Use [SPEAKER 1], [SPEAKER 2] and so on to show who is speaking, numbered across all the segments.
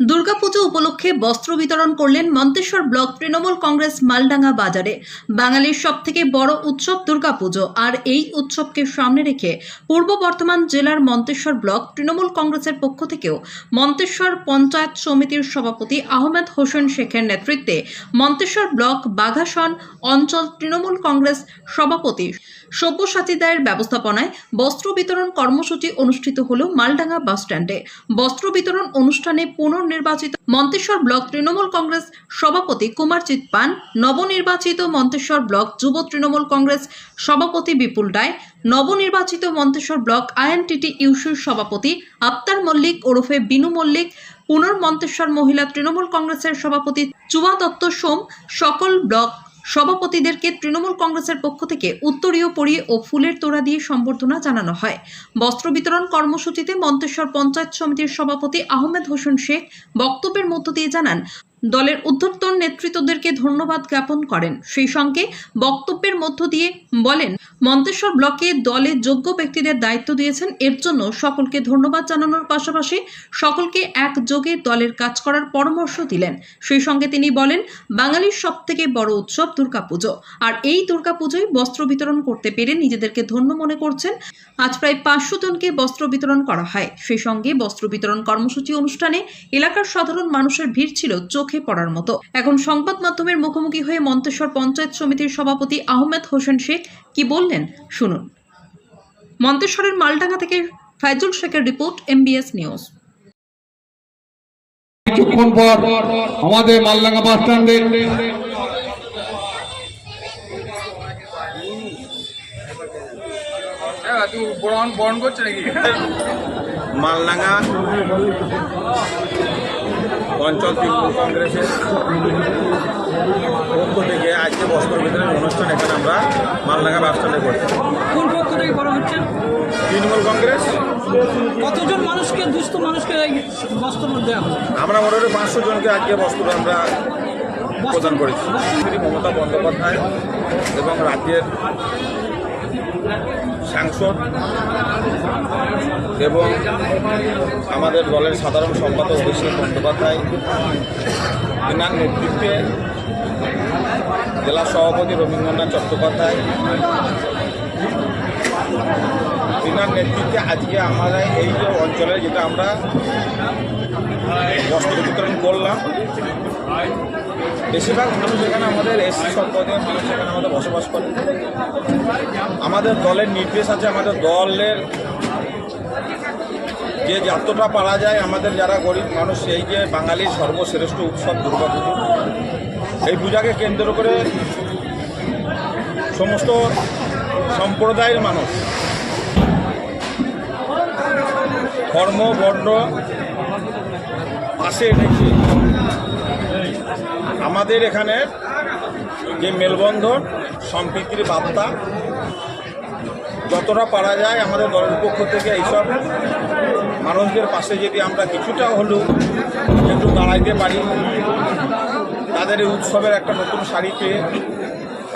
[SPEAKER 1] দুর্গাপুজো উপলক্ষে বস্ত্র বিতরণ করলেন মন্তেশ্বর ব্লক তৃণমূল কংগ্রেস মালডাঙ্গা বাজারে। বাঙালির সবথেকে বড় উৎসব দুর্গাপুজো। আর এই উৎসবকে সামনে রেখে পূর্ব বর্ধমান জেলার মন্তেশ্বর ব্লক তৃণমূল কংগ্রেসের পক্ষ থেকেও মন্তেশ্বর পঞ্চায়েত সমিতির সভাপতি আহমেদ হোসেন শেখের নেতৃত্বে মন্তেশ্বর ব্লক বাঘাসন অঞ্চল তৃণমূল কংগ্রেস সভাপতি সব্যসাচী দায়ের ব্যবস্থাপনায় বস্ত্র বিতরণ কর্মসূচি অনুষ্ঠিত হল মালডাঙ্গা বাসস্ট্যান্ডে। বস্ত্র বিতরণ অনুষ্ঠানে পুনর্নির্বাচিত মন্তেশ্বর ব্লক তৃণমূল কংগ্রেস সভাপতি কুমারজিৎ পান, নবনির্বাচিত মন্তেশ্বর ব্লক যুব তৃণমূল কংগ্রেস সভাপতি বিপুল রায়, নবনির্বাচিত মন্তেশ্বর ব্লক আইএনটিটি ইউসির সভাপতি আক্তার মল্লিক ওরফে বিনু মল্লিক পুনর্মন্তেশ্বর মহিলা তৃণমূল কংগ্রেসের সভাপতি চুয়া দত্ত সোম, সকল ব্লক সভাপতিদেরকে তৃণমূল কংগ্রেসের পক্ষ থেকে উত্তরীয় পরিয়ে ও ফুলের তোড়া দিয়ে সম্বর্ধনা জানানো হয়। বস্ত্র বিতরণ কর্মসূচিতে মন্তেশ্বর পঞ্চায়েত সমিতির সভাপতি আহমেদ হোসেন শেখ বক্তব্যের মধ্য দিয়ে জানান দলের উদ্ধর্তন নেতৃত্বদেরকে ধন্যবাদ জ্ঞাপন করেন। সেই সঙ্গে বক্তব্যের মধ্য দিয়ে বলেন, মন্তেশ্বর ব্লকে দলে যোগ্য ব্যক্তিদের দায়িত্ব দিয়েছেন। এর জন্য সকলকে ধন্যবাদ জানানোর পাশাপাশি সকলকে একযোগে দলের কাজ করার পরামর্শ দিলেন। সেই সঙ্গে তিনি বলেন, বাঙালির সব থেকে বড় উৎসব দুর্গাপুজো। আর এই দুর্গাপুজোয় বস্ত্র বিতরণ করতে পেরে নিজেদেরকে ধন্য মনে করছেন। আজ প্রায় পাঁচশো জনকে বস্ত্র বিতরণ করা হয়। সেই সঙ্গে বস্ত্র বিতরণ কর্মসূচি অনুষ্ঠানে এলাকার সাধারণ মানুষের ভিড় ছিল চোখে। পড়ার মতো। এখন সংবাদ মাধ্যমের মুখোমুখি হয়ে মন্তেশ্বর পঞ্চায়েত সমিতির সভাপতি আহমেদ হোসেন শেখ কি বললেন শুনুন। মন্তেশ্বরের মালডাঙ্গা থেকে ফাইজুল শেখের রিপোর্ট এমবিএস নিউজ
[SPEAKER 2] কিছুক্ষণ পর আমাদের মালদাঙ্গা বাস স্ট্যান্ডে
[SPEAKER 3] বরণ বরণ করছে নাকি
[SPEAKER 4] মালডাঙ্গা অঞ্চল তৃণমূল কংগ্রেসের পক্ষ থেকে আজকে বস্ত্র বিতরণ অনুষ্ঠান এখানে আমরা মালডাঙ্গা বাস স্ট্যান্ডে করছি।
[SPEAKER 5] কোন পক্ষ থেকে করা হচ্ছে?
[SPEAKER 4] তৃণমূল কংগ্রেস।
[SPEAKER 5] কতজন মানুষকে দুস্থ মানুষকে বস্ত্র দেওয়া
[SPEAKER 4] আমরা মোটামুটি পাঁচশো জনকে আজকে বস্ত্র আমরা প্রদান করেছি। মমতা বন্দ্যোপাধ্যায় এবং রাজ্যের সাংসদ এবং আমাদের দলের সাধারণ সম্পাদক অভিষেক বন্দ্যোপাধ্যায় এনার নেতৃত্বে জেলা সভাপতি রবীন্দ্রনাথ চট্টোপাধ্যায় তিনার নেতৃত্বে আজকে আমরা এই যে অঞ্চলে যেটা আমরা বস্ত্র করলাম। বেশিরভাগ মানুষ এখানে আমাদের এসসি সম্প্রদায়ের মানুষ এখানে আমাদের বসবাস করে। আমাদের দলের নির্দেশ আছে, আমাদের দলের যে যতটা পারা যায়, আমাদের যারা গরিব মানুষ, সেই যে বাঙালির সর্বশ্রেষ্ঠ উৎসব দুর্গাপুজো এই পূজাকে কেন্দ্র করে সমস্ত সম্প্রদায়ের মানুষ, ধর্ম, বর্ণ পাশে রেখে আমাদের এখানে যে মেলবন্ধন, সম্প্রীতির বার্তা, যতটা পারা যায় আমাদের দলের পক্ষ থেকে এইসব মানুষদের পাশে যদি আমরা কিছুটা হলেও একটু দাঁড়াইতে পারি, তাদের এই উৎসবের একটা নতুন শাড়ি পেয়ে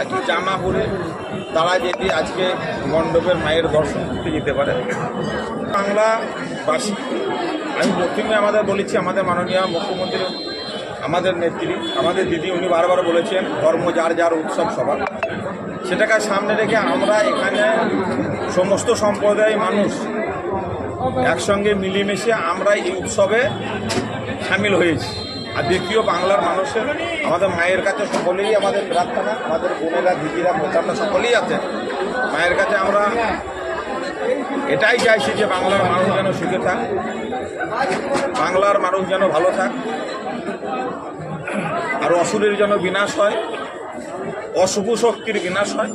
[SPEAKER 4] একটি জামা পরে তারা যদি আজকে মণ্ডপের মায়ের দর্শন করতে যেতে পারে। বাংলাবাসী আমি প্রথমে আমাদের বলেছি, আমাদের মাননীয় মুখ্যমন্ত্রী, আমাদের নেত্রী, আমাদের দিদি, উনি বারবার বলেছেন, ধর্ম যার যার উৎসব সবার। সেটাকে সামনে রেখে আমরা এখানে সমস্ত সম্প্রদায়ের মানুষ একসঙ্গে মিলেমিশে আমরা এই উৎসবে সামিল হয়েছি। আর দ্বিতীয়, বাংলার মানুষের, আমাদের মায়ের কাছে সকলেই আমাদের প্রার্থনা, আমাদের বোনেরা, দিদিরা মোচামরা সকলেই আছে মায়ের কাছে আমরা এটাই চাইছি যে বাংলার মানুষ যেন সুখে থাক বাংলার মানুষ যেন ভালো থাক আর অসুরের যেন বিনাশ হয় অশুভ শক্তির বিনাশ হয়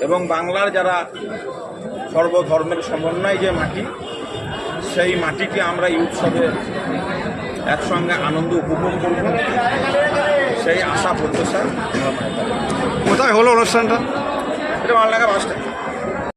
[SPEAKER 4] এবং বাংলার যারা সর্বধর্মের সমন্বয় যে মাটি সেই মাটিকে আমরা এই উৎসবে একসঙ্গে আনন্দ উপভোগ করব। সেই আশা প্রত্যাশা।
[SPEAKER 2] কোথায় হলো অনুষ্ঠানটা?
[SPEAKER 4] এটা লাগা বাসটা